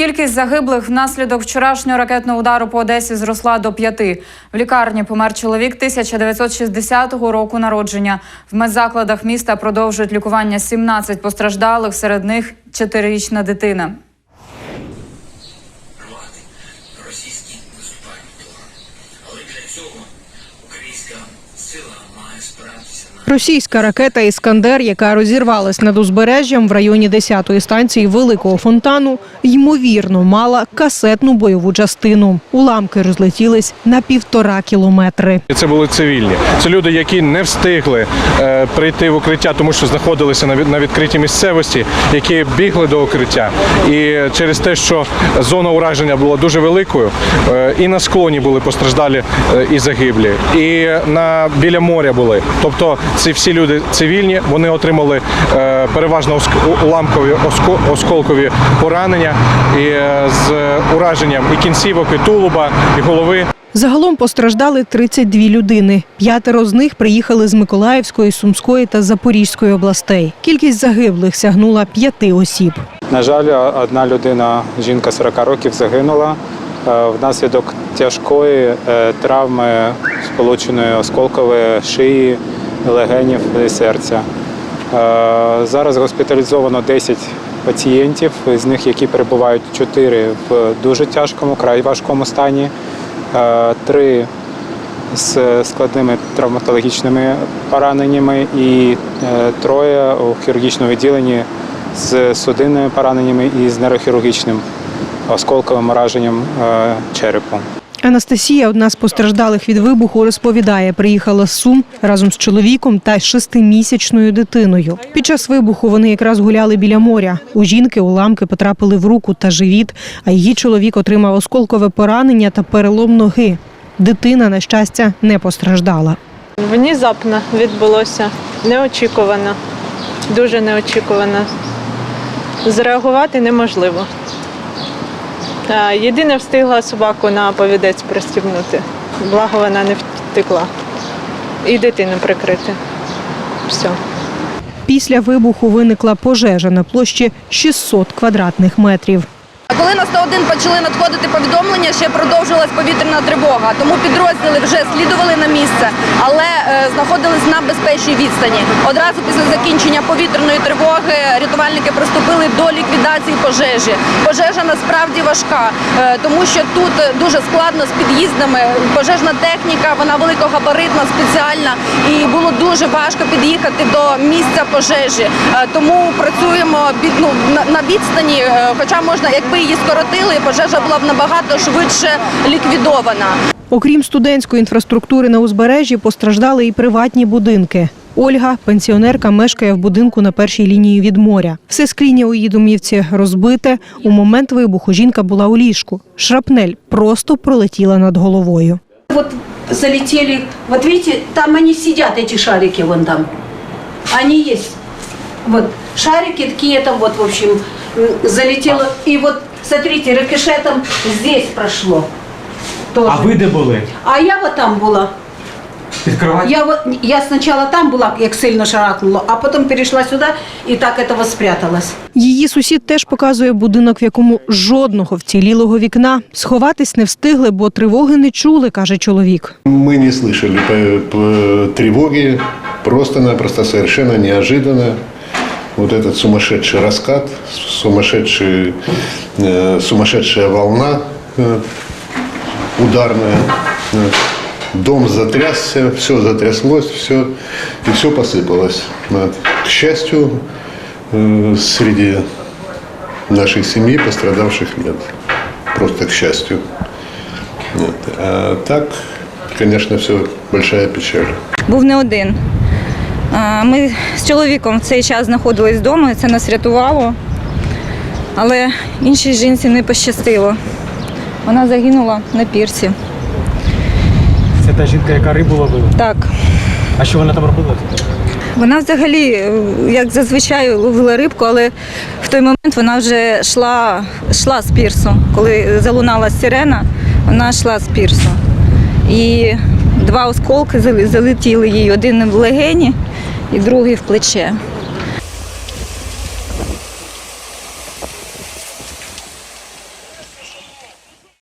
Кількість загиблих внаслідок вчорашнього ракетного удару по Одесі зросла до п'яти. В лікарні помер чоловік 1960 року народження. В медзакладах міста продовжують лікування 17 постраждалих, серед них чотирирічна дитина. російські наступальні плани. Але для цього українська сила має спиратися на Російська ракета Іскандер, яка розірвалась над узбережжям в районі 10-ї станції Великого фонтану, ймовірно мала касетну бойову частину. Уламки розлетілись на півтора кілометри. Це були цивільні. Це люди, які не встигли е, прийти в укриття, тому що знаходилися на, від- на відкритій місцевості, які бігли до укриття. І через те, що зона ураження була дуже великою, е, і на склоні були постраждалі е, і загиблі, і на біля моря були. Тобто, ці всі люди цивільні, вони отримали е, переважно уламкові осколкові поранення і е, з ураженням і кінцівок, і тулуба, і голови. Загалом постраждали 32 людини. П'ятеро з них приїхали з Миколаївської, Сумської та Запорізької областей. Кількість загиблих сягнула п'яти осіб. На жаль, одна людина, жінка 40 років, загинула е, внаслідок тяжкої травми, сполученої осколкової шиї, легенів і серця. Е, Зараз госпіталізовано 10 пацієнтів, з них які перебувають 4 в дуже тяжкому, край важкому стані, е, 3 з складними травматологічними пораненнями і е, троє у хірургічному відділенні з судинними пораненнями і з нейрохірургічним осколковим ураженням е, черепу. Анастасія, одна з постраждалих від вибуху, розповідає, приїхала з Сум разом з чоловіком та шестимісячною дитиною. Під час вибуху вони якраз гуляли біля моря. У жінки уламки потрапили в руку та живіт, а її чоловік отримав осколкове поранення та перелом ноги. Дитина, на щастя, не постраждала. Внезапно відбулося, неочікувано, дуже неочікувано. Зреагувати неможливо. Єдине встигла собаку на повідець пристібнути. Благо вона не втекла. І дитину прикрити. Все. Після вибуху виникла пожежа на площі 600 квадратних метрів. Коли на 101 почали надходити повідомлення, ще продовжилась повітряна тривога. Тому підрозділи вже слідували на місце, але е, знаходились на безпечній відстані. Одразу після закінчення повітряної тривоги рятувальники приступили до ліквідації пожежі. Пожежа насправді важка, е, тому що тут дуже складно з під'їздами. Пожежна техніка, вона великогабаритна, спеціальна, і було дуже важко під'їхати до місця пожежі. Е, Тому працюємо ну на, відстані, е, хоча можна, якби її скоротили, пожежа була б набагато швидше ліквідована. Окрім студентської інфраструктури на узбережжі, постраждали і приватні будинки. Ольга, пенсіонерка, мешкає в будинку на першій лінії від моря. Все скління у її домівці розбите. У момент вибуху жінка була у ліжку. Шрапнель просто пролетіла над головою. Вот залетели, вот видите, там они сидят, эти шарики вон там. Они есть. Вот шарики такие там вот, в общем, залетело. И вот, смотрите, рикошетом здесь прошло. Тоже. А ви де були? А я вот там была. Під кровать? Я, вот, я сначала там была, як сильно шарахнуло, а потом перешла сюда и так этого спряталась. Її сусід теж показує будинок, в якому жодного вцілілого вікна. Сховатись не встигли, бо тривоги не чули, каже чоловік. Мы не слышали по- по тревоги, просто-напросто, совершенно неожиданно. Вот этот сумасшедший раскат, сумасшедший, э, сумасшедшая волна э, ударная. Э, Дом затрясся, все затряслось, все, и все посыпалось. Вот. К счастью, э, среди нашей семьи пострадавших нет. Просто к счастью. Нет. А так, конечно, все большая печаль. був не один. Ми з чоловіком в цей час знаходились вдома, це нас рятувало. Але іншій жінці не пощастило. Вона загинула на пірсі. Це та жінка, яка рибу ловила. Так. А що вона там робила? Вона взагалі, е, як зазвичай, ловила рибку, але в той момент вона вже йшла, йшла з пірсу. Коли залунала сирена, вона йшла з пірсу. І два осколки залетіли їй, один в легені і другий в плече.